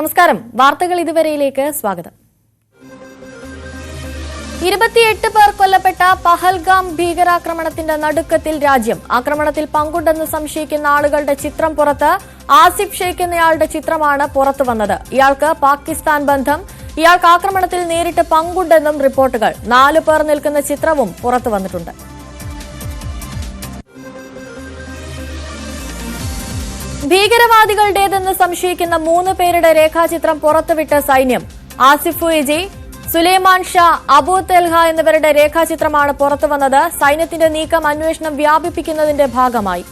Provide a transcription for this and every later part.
നമസ്കാരം. വാർത്തകൾ ഇതുവരെയിലേക്ക് സ്വാഗതം. ഇരുപത്തിയെട്ട് പേർ കൊല്ലപ്പെട്ട പഹൽഗാം ഭീകരാക്രമണത്തിന്റെ നടുക്കത്തിൽ രാജ്യം. ആക്രമണത്തിൽ പങ്കുണ്ടെന്ന് സംശയിക്കുന്ന ആളുകളുടെ ചിത്രം പുറത്ത് ആസിഫ് ഷെയ്ഖ് എന്നയാളുടെ ചിത്രമാണ് പുറത്തു വന്നത്. ഇയാൾക്ക് പാകിസ്ഥാൻ ബന്ധം ഇയാൾക്ക് ആക്രമണത്തിൽ നേരിട്ട് പങ്കുണ്ടെന്നും റിപ്പോർട്ടുകൾ. നാലു പേർ നിൽക്കുന്ന ചിത്രവും പുറത്തു വന്നിട്ടുണ്ട്. ഭീകരവാദികളുടേതെന്ന് സംശയിക്കുന്ന മൂന്ന് പേരുടെ രേഖാചിത്രം പുറത്തുവിട്ട സൈന്യം. ആസിഫു ഇജി സുലൈമാൻ ഷാ അബു തെൽഹ എന്നിവരുടെ രേഖാചിത്രമാണ് പുറത്തുവന്നത്. സൈന്യത്തിന്റെ നീക്കം അന്വേഷണം വ്യാപിപ്പിക്കുന്നതിന്റെ ഭാഗമായി.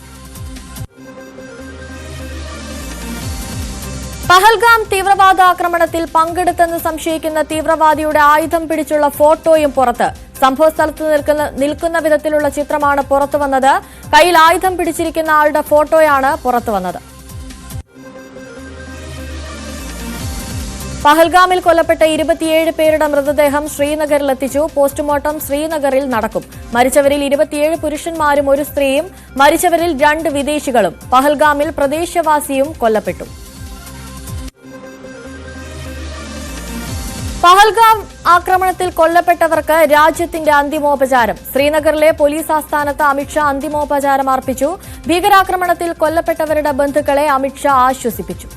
പഹൽഗാം തീവ്രവാദ ആക്രമണത്തിൽ പങ്കെടുത്തെന്ന് സംശയിക്കുന്ന തീവ്രവാദിയുടെ ആയുധം പിടിച്ചുള്ള ഫോട്ടോയും പുറത്ത്. സംഭവസ്ഥലത്ത് നിൽക്കുന്ന നിൽക്കുന്ന വിധത്തിലുള്ള ചിത്രമാണ് പുറത്തുവന്നത് കയ്യിൽ ആയുധം പിടിച്ചിരിക്കുന്ന ആളുടെ ഫോട്ടോയാണ് പുറത്തുവന്നത് പഹൽഗാമിൽ കൊല്ലപ്പെട്ട ഇരുപത്തിയേഴ് പേരുടെ മൃതദേഹം ശ്രീനഗറിൽ എത്തിച്ചു പോസ്റ്റ്മോർട്ടം ശ്രീനഗറിൽ നടക്കും. മരിച്ചവരിൽ ഇരുപത്തിയേഴ് പുരുഷന്മാരും ഒരു സ്ത്രീയും മരിച്ചവരിൽ രണ്ട് വിദേശികളും. പഹൽഗാമിൽ പ്രദേശവാസിയും കൊല്ലപ്പെട്ടു. പഹൽഗാം ആക്രമണത്തിൽ കൊല്ലപ്പെട്ടവർക്ക് രാജ്യത്തിന്റെ അന്തിമോപചാരം. ശ്രീനഗറിലെ പോലീസ് ആസ്ഥാനത്ത് അമിത്ഷാ അന്തിമോപചാരം അർപ്പിച്ചു. ഭീകരാക്രമണത്തിൽ കൊല്ലപ്പെട്ടവരുടെ ബന്ധുക്കളെ അമിത്ഷാ ആശ്വസിപ്പിച്ചു.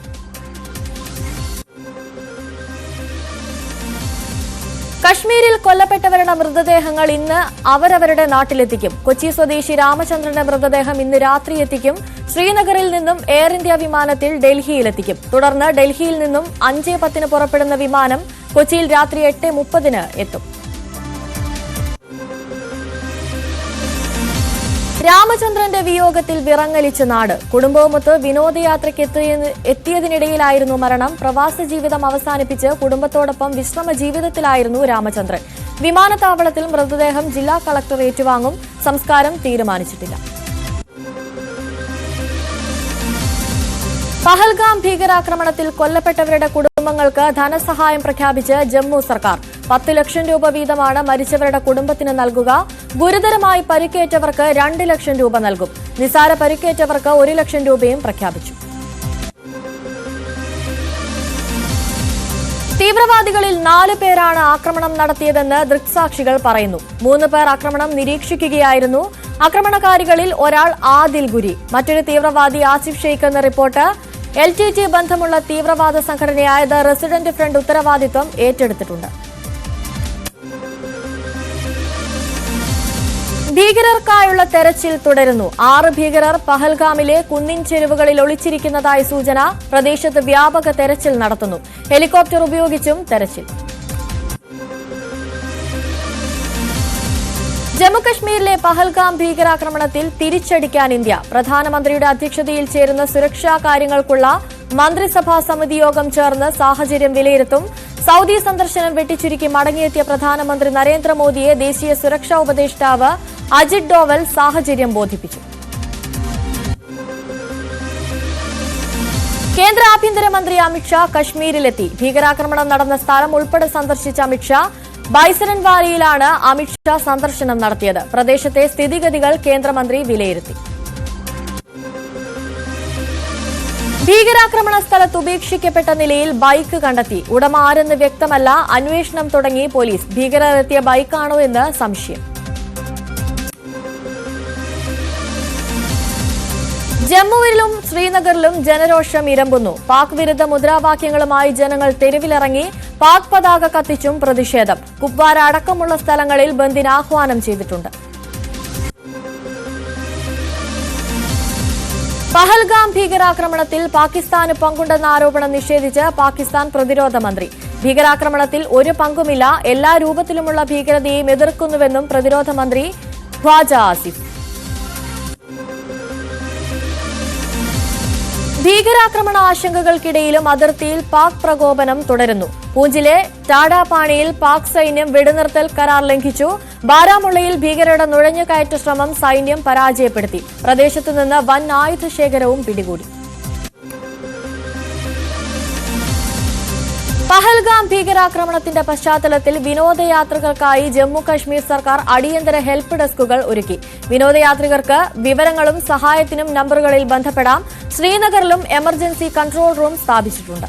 കശ്മീരിൽ കൊല്ലപ്പെട്ടവരുടെ മൃതദേഹങ്ങൾ ഇന്ന് അവരവരുടെ നാട്ടിലെത്തിക്കും. കൊച്ചി സ്വദേശി രാമചന്ദ്രന്റെ മൃതദേഹം ഇന്ന് രാത്രി എത്തിക്കും. ശ്രീനഗറിൽ നിന്നും എയർ ഇന്ത്യ വിമാനത്തിൽ ഡൽഹിയിലെത്തിക്കും. തുടർന്ന് ഡൽഹിയിൽ നിന്നും അഞ്ച് പത്തിന് പുറപ്പെടുന്ന വിമാനം കൊച്ചിയിൽ രാത്രി എട്ട് മുപ്പതിന് എത്തും. രാമചന്ദ്രന്റെ വിയോഗത്തിൽ വിറങ്ങലിച്ച നാട്. കുടുംബവുമൊത്ത് വിനോദയാത്രയ്ക്ക് എത്തിയതിനിടയിലായിരുന്നു മരണം. പ്രവാസ ജീവിതം അവസാനിപ്പിച്ച് കുടുംബത്തോടൊപ്പം വിശ്രമ ജീവിതത്തിലായിരുന്നു രാമചന്ദ്രൻ. വിമാനത്താവളത്തിൽ മൃതദേഹം ജില്ലാ കളക്ടർ ഏറ്റുവാങ്ങും. സംസ്കാരം തീരുമാനിച്ചിട്ടില്ല. പഹൽഗാം ഭീകരാക്രമണത്തിൽ കൊല്ലപ്പെട്ടവരുടെ കുടുംബങ്ങൾക്ക് ധനസഹായം പ്രഖ്യാപിച്ച് ജമ്മു സർക്കാർ. പത്ത് ലക്ഷം രൂപ വീതമാണ് മരിച്ചവരുടെ കുടുംബത്തിന് നൽകുക. ഗുരുതരമായി പരിക്കേറ്റവർക്ക് രണ്ട് ലക്ഷം രൂപ നൽകും. നിസാര പരിക്കേറ്റവർക്ക് ഒരു ലക്ഷം രൂപയും പ്രഖ്യാപിച്ചു. തീവ്രവാദികളിൽ നാല് പേരാണ് ആക്രമണം നടത്തിയതെന്ന് ദൃക്സാക്ഷികൾ പറയുന്നു. മൂന്ന് പേർ ആക്രമണം നിരീക്ഷിക്കുകയായിരുന്നു. ആക്രമണകാരികളിൽ ഒരാൾ ആദിൽ ഗുരി മറ്റൊരു തീവ്രവാദി ആസിഫ് ഷെയ്ഖ് എന്ന റിപ്പോർട്ട് എൽ ടി ടി ബന്ധമുള്ള തീവ്രവാദ സംഘടനയായത് റെസിഡന്റ് ഫ്രണ്ട് ഉത്തരവാദിത്വം ഏറ്റെടുത്തിട്ടുണ്ട്. ഭീകരർക്കായുള്ള തെരച്ചിൽ തുടരുന്നു. ആറ് ഭീകരർ പഹൽഗാമിലെ കുന്നിൻ ചെരുവുകളിൽ ഒളിച്ചിരിക്കുന്നതായി സൂചന. പ്രദേശത്ത് വ്യാപക തെരച്ചിൽ നടത്തുന്നു. ഹെലികോപ്റ്റർ ഉപയോഗിച്ചും തെരച്ചിൽ. ജമ്മുകശ്മീരിലെ പഹൽഗാം ഭീകരാക്രമണത്തിൽ തിരിച്ചടിക്കാൻ ഇന്ത്യ. പ്രധാനമന്ത്രിയുടെ അധ്യക്ഷതയിൽ ചേരുന്ന സുരക്ഷാ കാര്യങ്ങൾക്കുള്ള മന്ത്രിസഭാ സമിതി യോഗം ചേർന്ന് സാഹചര്യം വിലയിരുത്തും. സൌദി സന്ദർശനം വെട്ടിച്ചുരുക്കി മടങ്ങിയെത്തിയ പ്രധാനമന്ത്രി നരേന്ദ്രമോദിയെ ദേശീയ സുരക്ഷാ ഉപദേഷ്ടാവ് അജിത് ഡോവൽ സാഹചര്യം ബോധിപ്പിച്ചു. കേന്ദ്ര ആഭ്യന്തരമന്ത്രി അമിത്ഷാ കശ്മീരിലെത്തി. ഭീകരാക്രമണം നടന്ന സ്ഥലം ഉൾപ്പെടെ സന്ദർശിച്ച അമിത്ഷാ ബൈസരൻ വാലിയിലാണ് അമിത്ഷാ സന്ദർശനം നടത്തിയത്. പ്രദേശത്തെ സ്ഥിതിഗതികൾ കേന്ദ്രമന്ത്രി വിലയിരുത്തി. ഭീകരാക്രമണ സ്ഥലത്ത് ഉപേക്ഷിക്കപ്പെട്ട നിലയിൽ ബൈക്ക് കണ്ടെത്തി. ഉടമ ആരെന്ന് വ്യക്തമല്ല. അന്വേഷണം തുടങ്ങി പോലീസ്. ഭീകരരെത്തിയ ബൈക്കാണോ എന്ന് സംശയം. ജമ്മുവിലും ശ്രീനഗറിലും ജനരോഷം ഇരമ്പുന്നു. പാക് വിരുദ്ധ മുദ്രാവാക്യങ്ങളുമായി ജനങ്ങൾ തെരുവിലിറങ്ങി. പാക് പതാക കത്തിച്ചും പ്രതിഷേധം. കുപ്വാര അടക്കമുള്ള സ്ഥലങ്ങളിൽ ബന്ദിന് ആഹ്വാനം ചെയ്തിട്ടുണ്ട്. പഹൽഗാം ഭീകരാക്രമണത്തിൽ പാകിസ്ഥാന് പങ്കുണ്ടെന്ന ആരോപണം നിഷേധിച്ച് പാകിസ്ഥാൻ പ്രതിരോധ മന്ത്രി. ഭീകരാക്രമണത്തിൽ ഒരു പങ്കുമില്ല എല്ലാ രൂപത്തിലുമുള്ള ഭീകരതയെയും എതിർക്കുന്നുവെന്നും പ്രതിരോധ മന്ത്രി ഖ്വാജ ആസിഫ്. ഭീകരാക്രമണ ആശങ്കകൾക്കിടയിലും അതിർത്തിയിൽ പാക് പ്രകോപനം തുടരുന്നു. പൂഞ്ചിലെ ടാഡാപാണിയിൽ പാക് സൈന്യം വെടിനിർത്തൽ കരാർ ലംഘിച്ചു. ബാരാമുള്ളയിൽ ഭീകരരുടെ നുഴഞ്ഞുകയറ്റ ശ്രമം സൈന്യം പരാജയപ്പെടുത്തി. പ്രദേശത്തുനിന്ന് വൻ ആയുധ ശേഖരവും പിടികൂടി. പഹൽഗാം ഭീകരാക്രമണത്തിന്റെ പശ്ചാത്തലത്തിൽ വിനോദയാത്രികർക്കായി ജമ്മു കശ്മീർ സർക്കാർ അടിയന്തര ഹെൽപ്പ് ഡെസ്കുകൾ ഒരുക്കി. വിനോദയാത്രികർക്ക് വിവരങ്ങളും സഹായത്തിനും നമ്പറുകളിൽ ബന്ധപ്പെടാം. ശ്രീനഗറിലും എമർജൻസി കൺട്രോൾ റൂം സ്ഥാപിച്ചിട്ടുണ്ട്.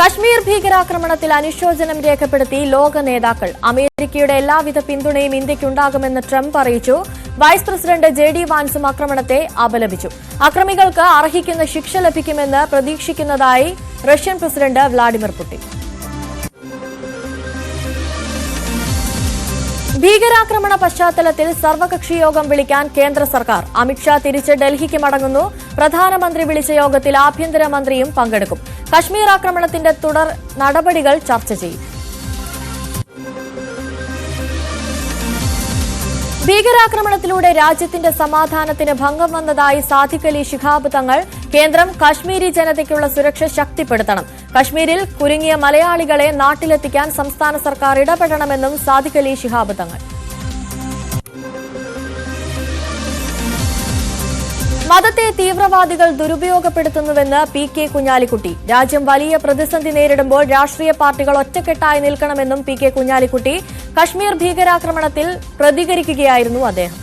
കശ്മീർ ഭീകരാക്രമണത്തിൽ അനുശോചനം രേഖപ്പെടുത്തി ലോക നേതാക്കൾ. അമേരിക്കയുടെ എല്ലാവിധ പിന്തുണയും ഇന്ത്യയ്ക്കുണ്ടാകുമെന്ന് ട്രംപ് അറിയിച്ചു. വൈസ് പ്രസിഡന്റ് ജെ ഡി വാൻസും ആക്രമണത്തെ അപലപിച്ചു. അക്രമികൾക്ക് അർഹിക്കുന്ന ശിക്ഷ ലഭിക്കുമെന്ന് പ്രതീക്ഷിക്കുന്നതായി റഷ്യൻ പ്രസിഡന്റ് വ്ളാഡിമിർ പുടിൻ. ഭീകരാക്രമണ പശ്ചാത്തലത്തിൽ സർവകക്ഷി യോഗം വിളിക്കാൻ കേന്ദ്ര സർക്കാർ. അമിത്ഷാ തിരിച്ച് ഡൽഹിക്ക് മടങ്ങുന്നു. പ്രധാനമന്ത്രി വിളിച്ച യോഗത്തിൽ ആഭ്യന്തരമന്ത്രിയും പങ്കെടുക്കും. കശ്മീർ ആക്രമണത്തിന്റെ തുടർ നടപടികൾ ചർച്ച ചെയ്യും. ഭീകരാക്രമണത്തിലൂടെ രാജ്യത്തിന്റെ സമാധാനത്തിന് ഭംഗം വന്നതായി അലി ശിഹാബ് തങ്ങൾ കേന്ദ്രം കശ്മീരി ജനതയ്ക്കുള്ള സുരക്ഷ ശക്തിപ്പെടുത്തണം. കശ്മീരിൽ കുരുങ്ങിയ മലയാളികളെ നാട്ടിലെത്തിക്കാൻ സംസ്ഥാന സർക്കാർ ഇടപെടണമെന്നും അലി ശിഹാബ് തങ്ങൾ. മതത്തെ തീവ്രവാദികൾ ദുരുപയോഗപ്പെടുത്തുന്നുവെന്ന് പി കെ കുഞ്ഞാലിക്കുട്ടി. രാജ്യം വലിയ പ്രതിസന്ധി നേരിടുമ്പോൾ രാഷ്ട്രീയ പാർട്ടികൾ ഒറ്റക്കെട്ടായി നിൽക്കണമെന്നും പി കെ കുഞ്ഞാലിക്കുട്ടി കശ്മീർ ഭീകരാക്രമണത്തിൽ പ്രതികരിക്കുകയായിരുന്നു അദ്ദേഹം.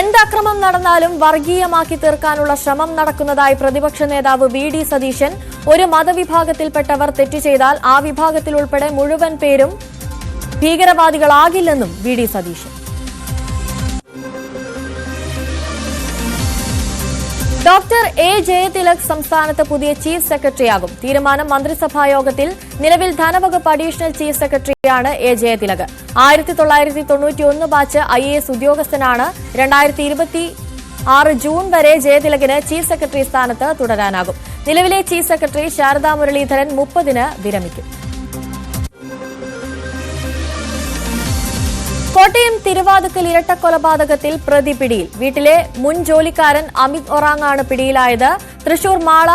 എന്തക്രമം നടന്നാലും വർഗീയമാക്കി തീർക്കാനുള്ള ശ്രമം നടക്കുന്നതായി പ്രതിപക്ഷ നേതാവ് വി ഡി സതീശൻ ഒരു മതവിഭാഗത്തിൽപ്പെട്ടവർ തെറ്റ് ചെയ്താൽ ആ വിഭാഗത്തിൽ ഉൾപ്പെടെ മുഴുവൻ പേരും ഭീകരവാദികളാകില്ലെന്നും V D Satheesan. Doctor A Jayathilak സംസ്ഥാനത്ത് പുതിയ ചീഫ് സെക്രട്ടറിയാകും. തീരുമാനം മന്ത്രിസഭാ യോഗത്തിൽ നിലവിൽ ധനവകുപ്പ് അഡീഷണൽ ചീഫ് സെക്രട്ടറിയാണ് എ ജയതിലക്. ആയിരത്തി തൊള്ളായിരത്തി തൊണ്ണൂറ്റി ഒന്ന് ബാച്ച് ഐ എ എസ് ഉദ്യോഗസ്ഥനാണ്. രണ്ടായിരത്തി ഇരുപത്തി ആറ് ജൂൺ വരെ ജയതിലകിന് ചീഫ് സെക്രട്ടറി സ്ഥാനത്ത് തുടരാനാകും. നിലവിലെ ചീഫ് സെക്രട്ടറി ശാരദാ മുരളീധരൻ മുപ്പതിന് വിരമിക്കും. കോട്ടയം തിരുവാതുക്കൽ ഇരട്ടക്കൊലപാതകത്തിൽ പ്രതി പിടിയിൽ. വീട്ടിലെ മുൻ ജോലിക്കാരൻ അമിത് ഒറാങ്ങാണ് പിടിയിലായത്. തൃശൂർ മാള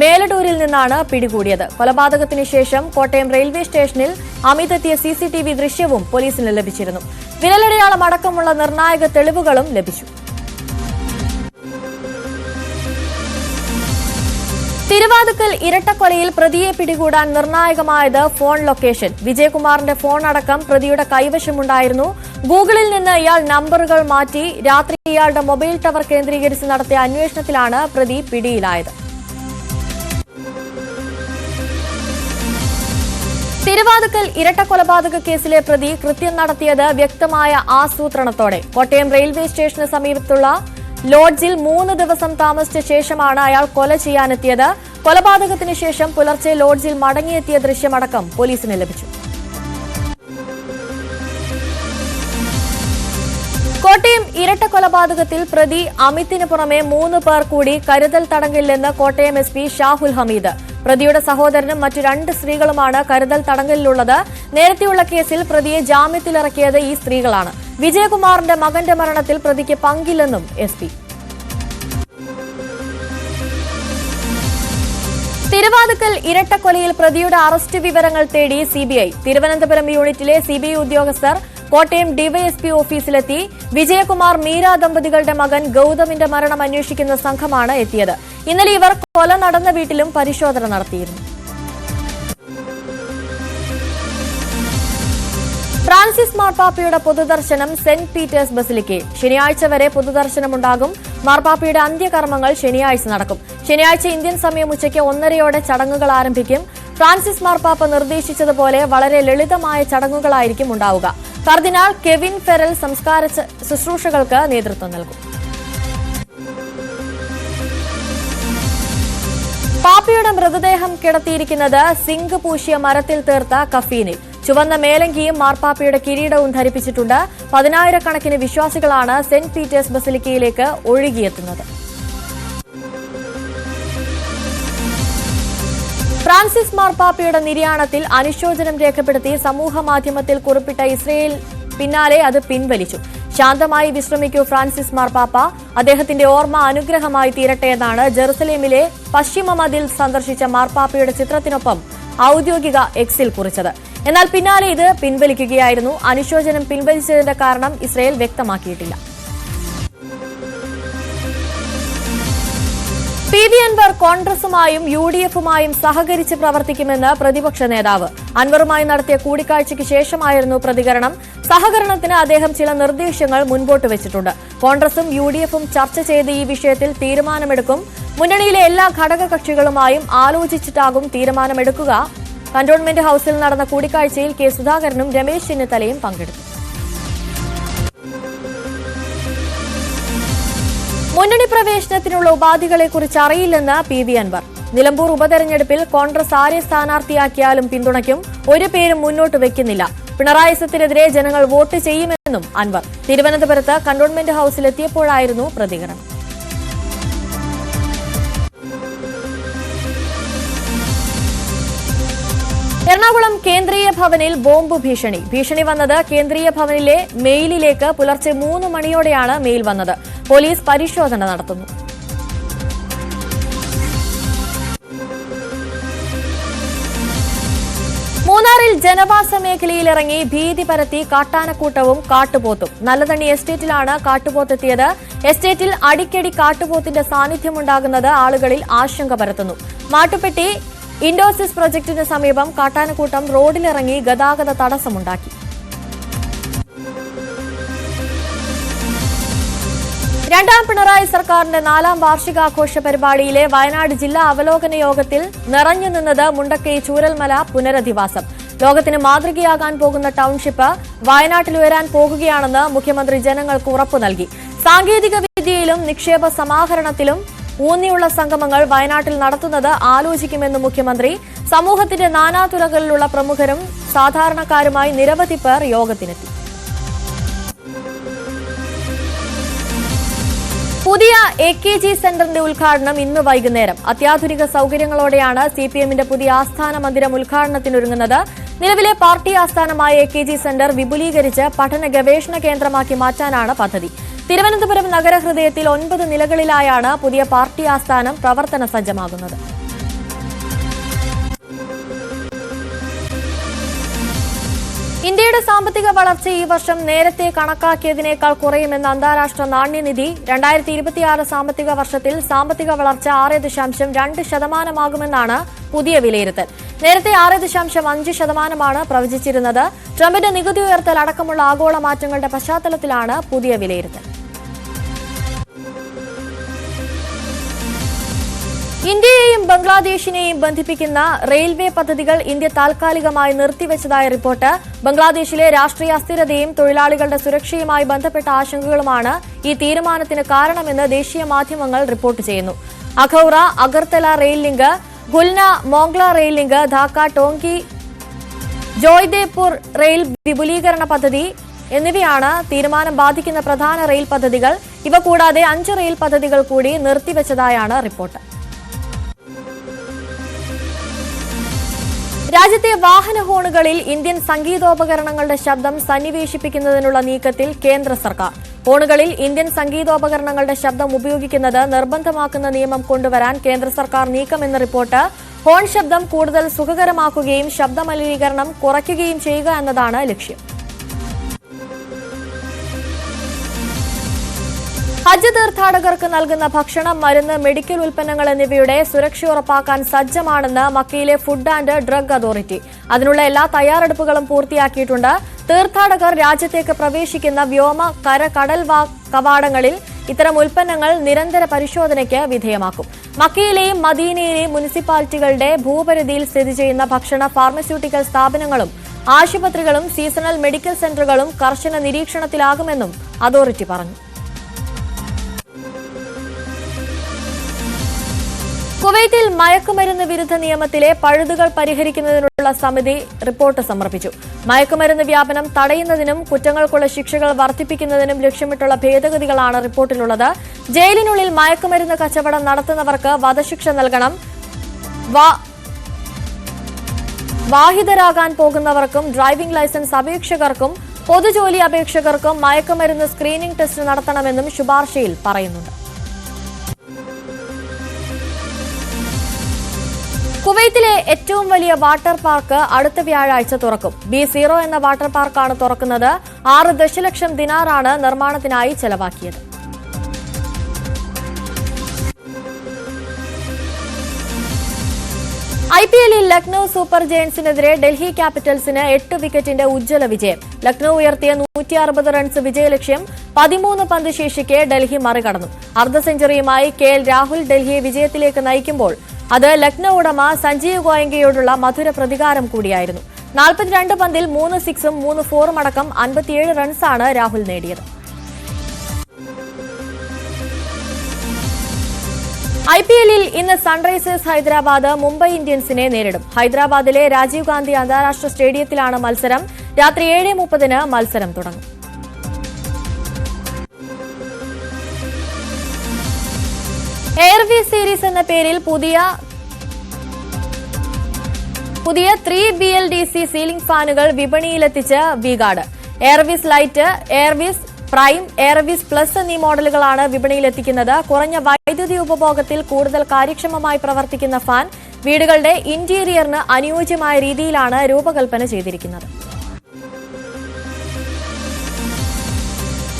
മേലടൂരിൽ നിന്നാണ് പിടികൂടിയത്. കൊലപാതകത്തിന് ശേഷം കോട്ടയം റെയിൽവേ സ്റ്റേഷനിൽ അമിത് എത്തിയ സിസിടിവി ദൃശ്യവും പോലീസിന് ലഭിച്ചിരുന്നു. വിരലടയാളം അടക്കമുള്ള നിർണായക തെളിവുകളും ലഭിച്ചു. തിരുവാതുക്കൽ ഇരട്ടക്കൊലയിൽ പ്രതിയെ പിടികൂടാൻ നിർണായകമായത് ഫോൺ ലൊക്കേഷൻ. വിജയകുമാറിന്റെ ഫോൺ അടക്കം പ്രതിയുടെ കൈവശമുണ്ടായിരുന്നു. ഗൂഗിളിൽ നിന്ന് ഇയാൾ നമ്പറുകൾ മാറ്റി രാത്രി ഇയാളുടെ മൊബൈൽ ടവർ കേന്ദ്രീകരിച്ച് നടത്തിയ അന്വേഷണത്തിലാണ് പ്രതി പിടിയിലായത്. തിരുവാതുക്കൽ ഇരട്ടക്കൊലപാതക കേസിലെ പ്രതി കൃത്യം നടത്തിയത് വ്യക്തമായ ആസൂത്രണത്തോടെ. കോട്ടയം റെയിൽവേ സ്റ്റേഷന് സമീപത്തുള്ള ലോഡ്ജിൽ മൂന്ന് ദിവസം താമസിച്ച ശേഷമാണ് അയാൾ കൊല ചെയ്യാനെത്തിയത്. കൊലപാതകത്തിന് ശേഷം പുലർച്ചെ ലോഡ്ജിൽ മടങ്ങിയെത്തിയ ദൃശ്യമടക്കം പോലീസിന് ലഭിച്ചു. കോട്ടയം ഇരട്ട കൊലപാതകത്തിൽ പ്രതി അമിതിന് പുറമെ മൂന്ന് പേർ കൂടി കരുതൽ തടങ്കലിലെന്ന് കോട്ടയം എസ് പി ഷാഹുൽ ഹമീദ്. പ്രതിയുടെ സഹോദരനും മറ്റു രണ്ട് സ്ത്രീകളുമാണ് കരുതൽ തടങ്കലിലുള്ളത്. നേരത്തെയുള്ള കേസിൽ പ്രതിയെ ജാമ്യത്തിലിറക്കിയത് ഈ സ്ത്രീകളാണ്. വിജയകുമാറിന്റെ മകന്റെ മരണത്തിൽ പ്രതിക്ക് പങ്കില്ലെന്നും എസ് പി. തിരുവാതുക്കൽ ഇരട്ടക്കൊലയിൽ പ്രതിയുടെ അറസ്റ്റ് വിവരങ്ങൾ തേടി സിബിഐ തിരുവനന്തപുരം യൂണിറ്റിലെ സിബിഐ ഉദ്യോഗസ്ഥർ കോട്ടയം ഡിവൈഎസ്പി ഓഫീസിലെത്തി വിജയകുമാർ മീര ദമ്പതികളുടെ മകൻ ഗൌതമിന്റെ മരണം അന്വേഷിക്കുന്ന സംഘമാണ് എത്തിയത്. ഇന്നലെ ഇവർ കൊല നടന്ന വീട്ടിലും പരിശോധന നടത്തിയിരുന്നു. ഫ്രാൻസിസ് മാർപ്പാപ്പയുടെ പൊതുദർശനം സെന്റ് പീറ്റേഴ്സ് ബസിലിക്ക്. ശനിയാഴ്ച വരെ പൊതുദർശനമുണ്ടാകും. മാർപ്പാപ്പയുടെ അന്ത്യകർമ്മങ്ങൾ ശനിയാഴ്ച നടക്കും. ശനിയാഴ്ച ഇന്ത്യൻ സമയം ഉച്ചയ്ക്ക് ഒന്നരയോടെ ചടങ്ങുകൾ ആരംഭിക്കും. ഫ്രാൻസിസ് മാർപ്പാപ്പ നിർദ്ദേശിച്ചതുപോലെ വളരെ ലളിതമായ ചടങ്ങുകളായിരിക്കും ഉണ്ടാവുക. കർദിനാൾ കെവിൻ ഫെറൽ സംസ്കാര ശുശ്രൂഷകൾക്ക് നേതൃത്വം നൽകും. പാപ്പയുടെ മൃതദേഹം കിടത്തിയിരിക്കുന്നത് സിങ്ക് പൂശിയ മരത്തിൽ തീർത്ത കഫീനിൽ. ചുവന്ന മേലങ്കിയും മാർപ്പാപ്പയുടെ കിരീടവും ധരിപ്പിച്ചിട്ടുണ്ട്. പതിനായിരക്കണക്കിന് വിശ്വാസികളാണ് സെന്റ് പീറ്റേഴ്സ് ബസിലിക്കയിലേക്ക് ഒഴുകിയെത്തുന്നത്. ഫ്രാൻസിസ് മാർപ്പാപ്പയുടെ നിര്യാണത്തിൽ അനുശോചനം രേഖപ്പെടുത്തി സമൂഹ മാധ്യമത്തിൽ കുറിപ്പിട്ട ഇസ്രയേൽ പിന്നാലെ അത് പിൻവലിച്ചു. ശാന്തമായി വിശ്രമിക്കൂ ഫ്രാൻസിസ് മാർപ്പാപ്പ അദ്ദേഹത്തിന്റെ ഓർമ്മ അനുഗ്രഹമായി തീരട്ടെ എന്നാണ് ജെറുസലേമിലെ പശ്ചിമ മതിൽ സന്ദർശിച്ച മാർപ്പാപ്പയുടെ ചിത്രത്തിനൊപ്പം ഔദ്യോഗിക എക്സിൽ കുറിച്ചത്. എന്നാൽ പിന്നാലെ ഇത് പിൻവലിക്കുകയായിരുന്നു. അനുശോചനം പിൻവലിച്ചതിന്റെ കാരണം ഇസ്രയേൽ വ്യക്തമാക്കിയിട്ടില്ല. പി വി അൻവർ കോൺഗ്രസുമായും യു ഡി എഫുമായും സഹകരിച്ച് പ്രവർത്തിക്കുമെന്ന് പ്രതിപക്ഷ നേതാവ്. അൻവറുമായി നടത്തിയ കൂടിക്കാഴ്ചയ്ക്ക് ശേഷമായിരുന്നു പ്രതികരണം. സഹകരണത്തിന് അദ്ദേഹം ചില നിർദ്ദേശങ്ങൾ മുൻപോട്ട് വെച്ചിട്ടുണ്ട്. കോൺഗ്രസും യു ഡി എഫും ചർച്ച ചെയ്ത് ഈ വിഷയത്തിൽ തീരുമാനമെടുക്കും. മുന്നണിയിലെ എല്ലാ ഘടകകക്ഷികളുമായും ആലോചിച്ചിട്ടാകും തീരുമാനമെടുക്കുക. കന്റോൺമെന്റ് ഹൌസിൽ നടന്ന കൂടിക്കാഴ്ചയിൽ കെ സുധാകരനും രമേശ് ചെന്നിത്തലയും പങ്കെടുത്തു. മുന്നണി പ്രവേശനത്തിനുള്ള ഉപാധികളെക്കുറിച്ച് അറിയില്ലെന്ന് പി വി അൻവർ. നിലമ്പൂർ ഉപതെരഞ്ഞെടുപ്പിൽ കോൺഗ്രസ് ആരെ സ്ഥാനാർത്ഥിയാക്കിയാലും പിന്തുണയ്ക്കും ഒരു പേരും മുന്നോട്ട് വെക്കുന്നില്ല. പിണറായി സത്തിനെതിരെ ജനങ്ങൾ വോട്ട് ചെയ്യുമെന്നും അൻവർ. തിരുവനന്തപുരത്ത് കന്റോൺമെന്റ് ഹൌസിലെത്തിയപ്പോഴായിരുന്നു പ്രതികരണം. എറണാകുളം കേന്ദ്രീയ ഭവനിൽ ബോംബ് ഭീഷണി. ഭീഷണി വന്നത് കേന്ദ്രീയ ഭവനിലെ മെയിലിലേക്ക് പുലർച്ചെ മൂന്ന് മണിയോടെയാണ് മെയിൽ വന്നത്. പോലീസ് പരിശോധന നടത്തുന്നു. മൂന്നാറിൽ ജനവാസ മേഖലയിലിറങ്ങി ഭീതി പരത്തി കാട്ടാനക്കൂട്ടവും കാട്ടുപോത്തും. നല്ലതണ്ണി എസ്റ്റേറ്റിലാണ് കാട്ടുപോത്തെത്തിയത്. എസ്റ്റേറ്റിൽ അടിക്കടി കാട്ടുപോത്തിന്റെ സാന്നിധ്യമുണ്ടാകുന്നത് ആളുകളിൽ ആശങ്ക പരത്തുന്നു. മാട്ടുപ്പെട്ടി ഇൻഡോസിസ് പ്രൊജക്ടിന് സമീപം കാട്ടാനക്കൂട്ടം റോഡിലിറങ്ങി ഗതാഗത തടസ്സമുണ്ടാക്കി. രണ്ടാം പിണറായി സർക്കാരിന്റെ നാലാം വാർഷികാഘോഷ പരിപാടിയിലെ വയനാട് ജില്ലാ അവലോകന യോഗത്തിൽ നിറഞ്ഞു നിന്നത് മുണ്ടക്കൈ ചൂരൽമല പുനരധിവാസം. ലോകത്തിന് മാതൃകയാകാൻ പോകുന്ന ടൌൺഷിപ്പ് വയനാട്ടിൽ ഉയരാൻ പോകുകയാണെന്ന് മുഖ്യമന്ത്രി ജനങ്ങൾക്ക് ഉറപ്പു നൽകി. സാങ്കേതിക വിദ്യയിലും നിക്ഷേപ സമാഹരണത്തിലും ഊന്നിയുള്ള സംഗമങ്ങൾ വയനാട്ടിൽ നടത്തുന്നത് ആലോചിക്കുമെന്ന് മുഖ്യമന്ത്രി. സമൂഹത്തിന്റെ നാനാതുറകളിലുള്ള പ്രമുഖരും സാധാരണക്കാരുമായി നിരവധി പേർ യോഗത്തിനെത്തി. പുതിയ എ കെ ജി സെന്ററിന്റെ ഉദ്ഘാടനം ഇന്ന് വൈകുന്നേരം. അത്യാധുനിക സൌകര്യങ്ങളോടെയാണ് സി പി എമ്മിന്റെ പുതിയ ആസ്ഥാന മന്ദിരം ഉദ്ഘാടനത്തിനൊരുങ്ങുന്നത്. നിലവിലെ പാർട്ടി ആസ്ഥാനമായ എ കെ ജി സെന്റർ വിപുലീകരിച്ച് പഠന ഗവേഷണ കേന്ദ്രമാക്കി മാറ്റാനാണ് പദ്ധതി. തിരുവനന്തപുരം നഗരഹൃദയത്തിൽ ഒൻപത് നിലകളിലായാണ് പുതിയ പാർട്ടി ആസ്ഥാനം പ്രവർത്തന സജ്ജമാകുന്നത്. ഇന്ത്യയുടെ സാമ്പത്തിക വളർച്ച ഈ വർഷം നേരത്തെ കണക്കാക്കിയതിനേക്കാൾ കുറയുമെന്ന് അന്താരാഷ്ട്ര നാണ്യനിധി രണ്ടായിരത്തി ഇരുപത്തിയാറ് സാമ്പത്തിക വർഷത്തിൽ സാമ്പത്തിക വളർച്ച ആറ് ദശാംശം രണ്ട് ശതമാനമാകുമെന്നാണ് പുതിയ വിലയിരുത്തൽ. നേരത്തെ ആറ് ദശാംശം അഞ്ച് ശതമാനമാണ് പ്രവചിച്ചിരുന്നത്. ട്രംപിന്റെ നികുതി ഉയർത്തൽ അടക്കമുള്ള ആഗോള മാറ്റങ്ങളുടെ പശ്ചാത്തലത്തിലാണ് പുതിയ വിലയിരുത്തൽ. ഇന്ത്യയെയും ബംഗ്ലാദേശിനെയും ബന്ധിപ്പിക്കുന്ന റെയിൽവേ പദ്ധതികൾ ഇന്ത്യ താൽക്കാലികമായി നിർത്തിവച്ചതായ റിപ്പോർട്ട്. ബംഗ്ലാദേശിലെ രാഷ്ട്രീയ അസ്ഥിരതയും തൊഴിലാളികളുടെ സുരക്ഷയുമായി ബന്ധപ്പെട്ട ആശങ്കകളുമാണ് ഈ തീരുമാനത്തിന് കാരണമെന്ന് ദേശീയ മാധ്യമങ്ങൾ റിപ്പോർട്ട് ചെയ്യുന്നു. Akhaura Agartala rail link Khulna Mongla rail link Dhaka Tongi Joydebpur rail വിപുലീകരണ പദ്ധതി എന്നിവയാണ് തീരുമാനം ബാധിക്കുന്ന പ്രധാന റെയിൽ പദ്ധതികൾ. ഇവ കൂടാതെ അഞ്ച് റെയിൽ പദ്ധതികൾ കൂടി നിർത്തിവച്ചതായാണ് റിപ്പോർട്ട്. രാജ്യത്തെ വാഹന ഹോണുകളിൽ ഇന്ത്യൻ സംഗീതോപകരണങ്ങളുടെ ശബ്ദം സന്നിവേശിപ്പിക്കുന്നതിനുള്ള നീക്കത്തിൽ കേന്ദ്ര സർക്കാർ. ഹോണുകളിൽ ഇന്ത്യൻ സംഗീതോപകരണങ്ങളുടെ ശബ്ദം ഉപയോഗിക്കുന്നത് നിർബന്ധമാക്കുന്ന നിയമം കൊണ്ടുവരാൻ കേന്ദ്ര സർക്കാർ നീക്കമെന്ന റിപ്പോർട്ട് ഹോൺ ശബ്ദം കൂടുതൽ സുഖകരമാക്കുകയും ശബ്ദമലിനീകരണം കുറയ്ക്കുകയും ചെയ്യുക എന്നതാണ് ലക്ഷ്യം. ഹജ്ജ് തീർത്ഥാടകർക്ക് നൽകുന്ന ഭക്ഷണം മരുന്ന് മെഡിക്കൽ ഉൽപ്പന്നങ്ങൾ എന്നിവയുടെ സുരക്ഷ ഉറപ്പാക്കാൻ സജ്ജമാണെന്ന് മക്കയിലെ ഫുഡ് ആൻഡ് ഡ്രഗ് അതോറിറ്റി. അതിനുള്ള എല്ലാ തയ്യാറെടുപ്പുകളും പൂർത്തിയാക്കിയിട്ടുണ്ട്. തീർത്ഥാടകർ രാജ്യത്തേക്ക് പ്രവേശിക്കുന്ന വ്യോമ കര കടൽ കവാടങ്ങളിൽ ഇത്തരം ഉൽപ്പന്നങ്ങൾ നിരന്തര പരിശോധനയ്ക്ക് വിധേയമാക്കും. മക്കയിലെയും മദീനയിലെയും മുനിസിപ്പാലിറ്റികളുടെ ഭൂപരിധിയിൽ സ്ഥിതി ചെയ്യുന്ന ഭക്ഷണ ഫാർമസ്യൂട്ടിക്കൽ സ്ഥാപനങ്ങളും ആശുപത്രികളും സീസണൽ മെഡിക്കൽ സെന്ററുകളും കർശന നിരീക്ഷണത്തിലാകുമെന്നും അതോറിറ്റി പറഞ്ഞു. കുവൈത്തിൽ മയക്കുമരുന്ന് വിരുദ്ധ നിയമത്തിലെ പഴുതുകൾ പരിഹരിക്കുന്നതിനുള്ള സമിതി റിപ്പോർട്ട് സമർപ്പിച്ചു. മയക്കുമരുന്ന് വ്യാപനം തടയുന്നതിനും കുറ്റങ്ങൾക്കുള്ള ശിക്ഷകൾ വർദ്ധിപ്പിക്കുന്നതിനും ലക്ഷ്യമിട്ടുള്ള ഭേദഗതികളാണ് റിപ്പോർട്ടിലുള്ളത്. ജയിലിനുള്ളിൽ മയക്കുമരുന്ന് കച്ചവടം നടത്തുന്നവർക്ക് വധശിക്ഷ നൽകണം. വാഹിതരാകാൻ പോകുന്നവർക്കും ഡ്രൈവിംഗ് ലൈസൻസ് അപേക്ഷകർക്കും പൊതുജോലി അപേക്ഷകർക്കും മയക്കുമരുന്ന് സ്ക്രീനിംഗ് ടെസ്റ്റ് നടത്തണമെന്നും ശുപാർശയിൽ പറയുന്നുണ്ട്. കുവൈത്തിലെ ഏറ്റവും വലിയ വാട്ടർ പാർക്ക് അടുത്ത വ്യാഴാഴ്ച തുറക്കും. ബി സീറോ എന്ന വാട്ടർ പാർക്കാണ് തുറക്കുന്നത്. ആറ് ദശലക്ഷം ദിനാറാണ് നിർമ്മാണത്തിനായി ചെലവാക്കിയത്. ഐ പി എല്ലിൽ ലക്നൌ സൂപ്പർ ജയൻസിനെതിരെ ഡൽഹി ക്യാപിറ്റൽസിന് എട്ട് വിക്കറ്റിന്റെ ഉജ്ജ്വല വിജയം. ലക്നൌ ഉയർത്തിയ നൂറ്റി അറുപത് റൺസ് വിജയലക്ഷ്യം പതിമൂന്ന് പന്ത് ശേഷിക്കെ ഡൽഹി മറികടന്നു. അർദ്ധ സെഞ്ചുറിയുമായി കെ എൽ രാഹുൽ ഡൽഹിയെ വിജയത്തിലേക്ക് നയിക്കുമ്പോൾ അത് ലക്നൌ ഉടമ സഞ്ജീവ് ഗോയങ്കയോടുള്ള മധുര പ്രതികാരം കൂടിയായിരുന്നു. നാൽപ്പത്തിരണ്ട് പന്തിൽ മൂന്ന് സിക്സും മൂന്ന് ഫോറും അടക്കം അൻപത്തിയേഴ് റൺസാണ് രാഹുൽ നേടിയത്. ഐ പി എല്ലിൽ ഇന്ന് സൺറൈസേഴ്സ് ഹൈദരാബാദ് മുംബൈ ഇന്ത്യൻസിനെ നേരിടും. ഹൈദരാബാദിലെ രാജീവ് ഗാന്ധി അന്താരാഷ്ട്ര സ്റ്റേഡിയത്തിലാണ് മത്സരം. രാത്രി ഏഴ് മുപ്പതിന് മത്സരം തുടങ്ങും. എയർവി സീരീസ് എന്ന പേരിൽ പുതിയ പുതിയ three B L D C ceiling ഫാനുകൾ വിപണിയിലെത്തിച്ച് V Guard Airvis light Airvis prime Airvis plus എന്നീ മോഡലുകളാണ് വിപണിയിലെത്തിക്കുന്നത്. കുറഞ്ഞ വൈദ്യുതി ഉപഭോഗത്തിൽ കൂടുതൽ കാര്യക്ഷമമായി പ്രവർത്തിക്കുന്ന ഫാൻ വീടുകളുടെ ഇന്റീരിയറിന് അനുയോജ്യമായ രീതിയിലാണ് രൂപകൽപ്പന ചെയ്തിരിക്കുന്നത്.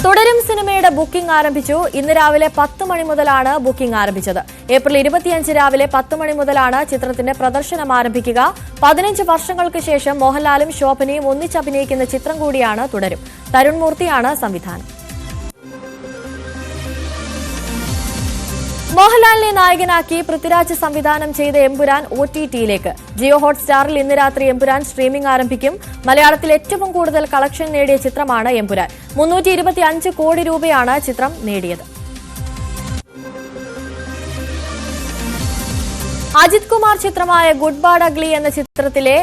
തുടരും സിനിമയുടെ ബുക്കിംഗ് ആരംഭിച്ചു. ഇന്ന് രാവിലെ പത്ത് മണി മുതലാണ് ബുക്കിംഗ് ആരംഭിച്ചത്. ഏപ്രിൽ ഇരുപത്തിയഞ്ച് രാവിലെ പത്ത് മണി മുതലാണ് ചിത്രത്തിന്റെ പ്രദർശനം ആരംഭിക്കുക. പതിനഞ്ച് വർഷങ്ങൾക്ക് ശേഷം മോഹൻലാലും ശോഭനയും ഒന്നിച്ചഭിനയിക്കുന്ന ചിത്രം കൂടിയാണ് തുടരും. തരുൺ മൂർത്തിയാണ് സംവിധാനം. മോഹൻലാലിനെ നായകനാക്കി പൃഥ്വിരാജ് സംവിധാനം ചെയ്ത എമ്പുരാൻ ഒ ടി ടിയിലേക്ക്. ജിയോ ഹോട്ട്സ്റ്റാറിൽ ഇന്ന് രാത്രി എമ്പുരാൻ സ്ട്രീമിംഗ് ആരംഭിക്കും. മലയാളത്തിൽ ഏറ്റവും കൂടുതൽ കളക്ഷൻ നേടിയ ചിത്രമാണ് എമ്പുരാൻ. മുന്നൂറ്റി കോടി രൂപയാണ് ചിത്രം നേടിയത്. അജിത് കുമാർ ചിത്രമായ ഗുഡ് ബാഡ് അഗ്ലി എന്ന ചിത്രത്തിലെ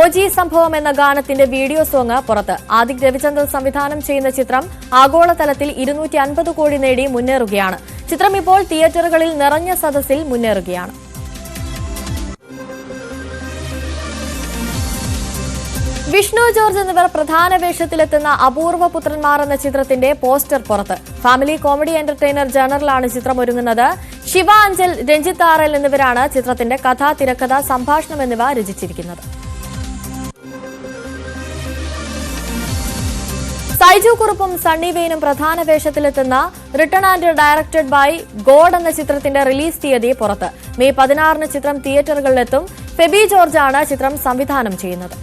ഒ ജി സംഭവം എന്ന ഗാനത്തിന്റെ വീഡിയോ സോങ് പുറത്ത്. ആദിക് രവിചന്ദ്രൻ സംവിധാനം ചെയ്യുന്ന ചിത്രം ആഗോളതലത്തിൽ ഇരുന്നൂറ്റി അൻപത് കോടി നേടി മുന്നേറുകയാണ്. ചിത്രം ഇപ്പോൾ തിയേറ്ററുകളിൽ നിറഞ്ഞ സദസ്സിൽ മുന്നേറുകയാണ്. വിഷ്ണു ജോർജ് എന്നിവർ പ്രധാന വേഷത്തിലെത്തുന്ന അപൂർവ പുത്രന്മാർ എന്ന ചിത്രത്തിന്റെ പോസ്റ്റർ പുറത്ത്. ഫാമിലി കോമഡി എന്റർടൈനർ ജേണറിലാണ് ചിത്രം ഒരുങ്ങുന്നത്. ശിവ അഞ്ചൽ രഞ്ജിത്ത് ആറൽ എന്നിവരാണ് ചിത്രത്തിന്റെ കഥ തിരക്കഥ സംഭാഷണം എന്നിവ രചിച്ചിരിക്കുന്നത്. സൈജു കുറുപ്പും സണ്ണി വെയിനും പ്രധാന വേഷത്തിലെത്തുന്ന return and directed by god എന്ന ചിത്രത്തിന്റെ റിലീസ് തീയതി പുറത്ത്. മെയ് പതിനാറിന് ചിത്രം തിയേറ്ററുകളിലെത്തും. ഫെബി ജോർജ് ആണ് ചിത്രം സംവിധാനം ചെയ്യുന്നത്.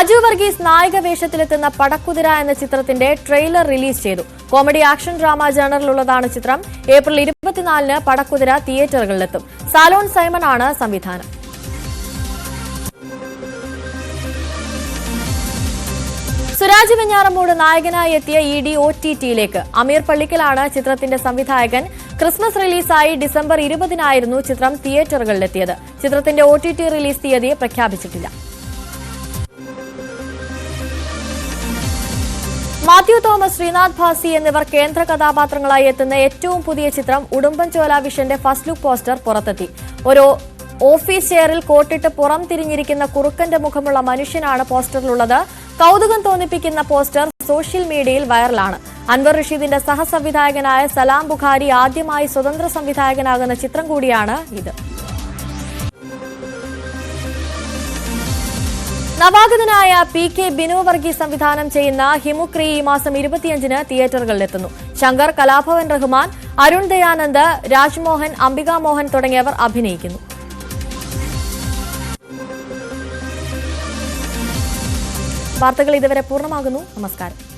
അജു വർഗീസ് നായക വേഷത്തിലെത്തുന്ന പടക്കുതിര എന്ന ചിത്രത്തിന്റെ ട്രെയിലർ റിലീസ് ചെയ്തു. കോമഡി ആക്ഷൻ ഡ്രാമ ജേണറിലുള്ളതാണ് ചിത്രം. ഏപ്രിൽ ഇരുപത്തിനാലിന് പടക്കുതിര തിയേറ്ററുകളിലെത്തും. സാലോൺ സൈമൺ ആണ് സംവിധാനം. സുരാജ് വെഞ്ഞാറമ്മൂട് നായകനായി എത്തിയ ഇ ഡി ഒ ടി ടിയിലേക്ക്. അമീർ പള്ളിക്കലാണ് ചിത്രത്തിന്റെ സംവിധായകൻ. ക്രിസ്മസ് റിലീസായി ഡിസംബർ ഇരുപതിനായിരുന്നു ചിത്രം തിയേറ്ററുകളിലെത്തിയത്. ചിത്രത്തിന്റെ ഒ ടി ടി റിലീസ് തീയതി പ്രഖ്യാപിച്ചിട്ടില്ല. മാത്യു തോമസ് ശ്രീനാഥ് ഭാസി എന്നിവർ കേന്ദ്ര കഥാപാത്രങ്ങളായി എത്തുന്ന ഏറ്റവും പുതിയ ചിത്രം ഉടുമ്പൻചോല വിഷന്റെ ഫസ്റ്റ് ലുക്ക് പോസ്റ്റർ പുറത്തെത്തി. ഒരു ഓഫീസ് ചെയറിൽ കോട്ടിട്ട് പുറം തിരിഞ്ഞിരിക്കുന്ന കുറുക്കന്റെ മുഖമുള്ള മനുഷ്യനാണ് പോസ്റ്ററിലുള്ളത്. കൗതുകം തോന്നിപ്പിക്കുന്ന പോസ്റ്റർ സോഷ്യൽ മീഡിയയിൽ വൈറലാണ്. അൻവർ റഷീദിന്റെ സഹസംവിധായകനായ സലാം ബുഖാരി ആദ്യമായി സ്വതന്ത്ര സംവിധായകനാകുന്ന ചിത്രം കൂടിയാണ് ഇത്. നവാഗതനായ പി കെ ബിനു വർഗീസ് സംവിധാനം ചെയ്യുന്ന ഹിമുക്രി ഈ മാസം ഇരുപത്തിയഞ്ചിന് തിയേറ്ററുകളിലെത്തുന്നു. ശങ്കർ കലാഭവൻ റഹ്മാൻ അരുൺ ദയാനന്ദ് രാജ്മോഹൻ അംബിക മോഹൻ തുടങ്ങിയവർ അഭിനയിക്കുന്നു. വാർത്തകൾ ഇതുവരെ പൂർണമാകുന്നു. നമസ്കാരം.